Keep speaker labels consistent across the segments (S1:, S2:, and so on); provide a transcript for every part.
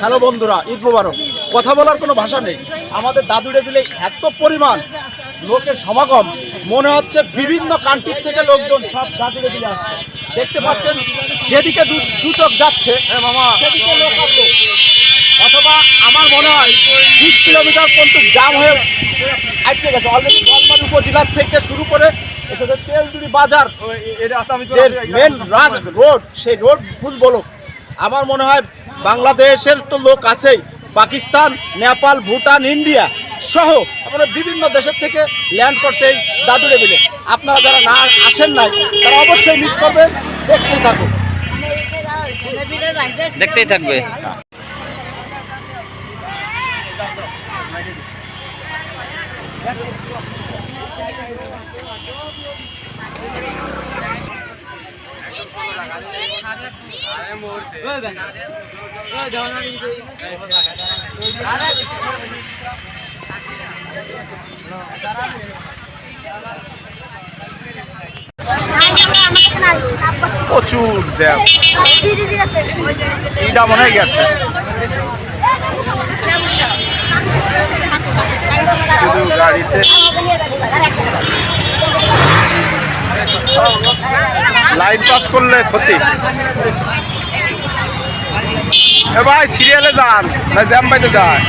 S1: Hello বন্ধুরা ঈদ মোবারক। কথা বলার কোনো ভাষা নেই। আমাদের দাদুড়ে বিলে এত পরিমাণ লোকের সমাগম। মনে হচ্ছে বিভিন্ন কান্ট্রির থেকে লোকজন সব দাদুড়ে বিলে আসছে। দেখতে পাচ্ছেন যেদিকে দু চোখ যাচ্ছে লোক। অথবা আমার মনে হয় বিশ কিলোমিটার পর্যন্ত জাম হয়ে আটকে গেছে। অলরেডি বলমারি উপজেলার থেকে শুরু করে এসেছে তেলজুড়ি বাজার। মেন রোড সেই রোড ফুল বলক। আমার মনে হয় বাংলাদেশের তো লোক আছেই। পাকিস্তান, নেপাল, ভুটান, ইন্ডিয়া সহ আমরা বিভিন্ন দেশের থেকে ল্যান্ড করছে এই দাদুরে বিলে আপনারা যারা না আসেন নাই, তারা অবশ্যই মিস করবেন। দেখতেই থাকুন।
S2: দেখতেই থাকবে।
S1: প্রচুর জ্যাম। এটা মনে গেছে। শুধু গাড়িতে লাইন পাস করলে ক্ষতি এ ভাই সিরিয়ালে যান ভাই জ্যাম পাইতে যায়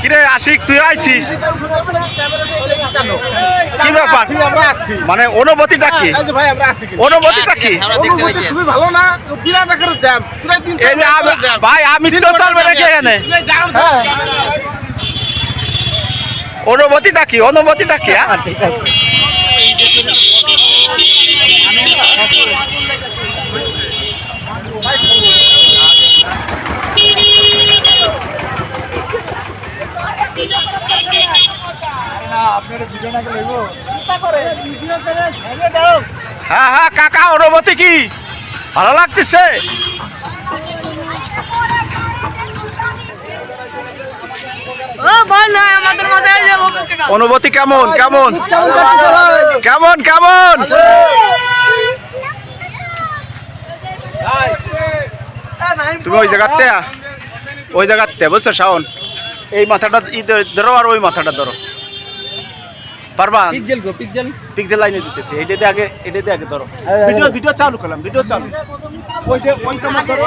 S1: কিরে আশিক, তুই আইছিস? কি ব্যাপার? মানে অনুভূতিটা কি? অনুভূতিটা কি?
S3: ভালো না
S1: ভাই, আমি তো চলবে নাকি এখানে?
S3: হ্যাঁ
S1: অনুভূতিটা কি? অনুভূতিটা কি হ্যাঁ? হ্যাঁ কাকা অনুভূতি কি? ভালো লাগতেছে?
S4: ও বল না আমাদের মাথায় যাব
S1: অনুভূতি কেমন কেমন? কেমন কেমন? তুমি ওই জায়গাতে ওই জায়গাতে বুঝছ শাওন? এই মাথাটা ই ধ- ধরো আর ওই মাথাটা ধরো। পারবা
S3: পিক্সেল গো পিকজেল
S1: পিক্সেল লাইনে দিতেছি এইটাতে আগে এটাতে আগে ধরো ভিডিও ভিডিও চালু করলাম ভিডিও চালু ওইটা ওই তোমার ধরো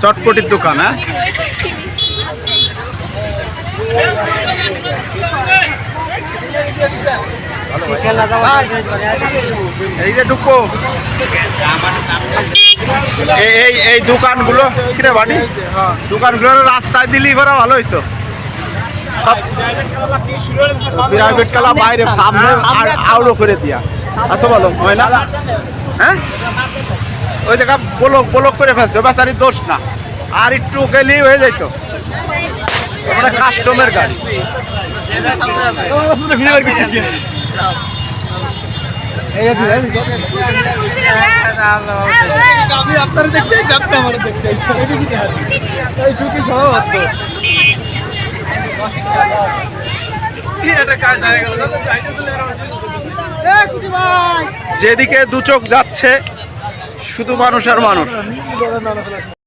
S1: চটপটির দোকান হ্যাঁ? এই যে ঢুকবো এই এই দোকানগুলো কিরে বাড়ি? দোকানগুলো রাস্তায় দিলেই করা ভালো হইতো। প্রাইভেট খেলা বাইরে সামনে আউলো করে দিয়া। আসো বলো হয় না হ্যাঁ? ওই জায়গা ব্লক ব্লক করে ফেলছে বেচারির দোষ না। আর একটু গেলেই হয়ে যাইতো। আমরা কাস্টমের গাড়ি।
S3: আমি আপনারা দেখতে যাচ্ছে আমার দেখতে এই সুখী সহজ যেদিকে দু চোখ যাচ্ছে শুধু মানুষ আর মানুষ।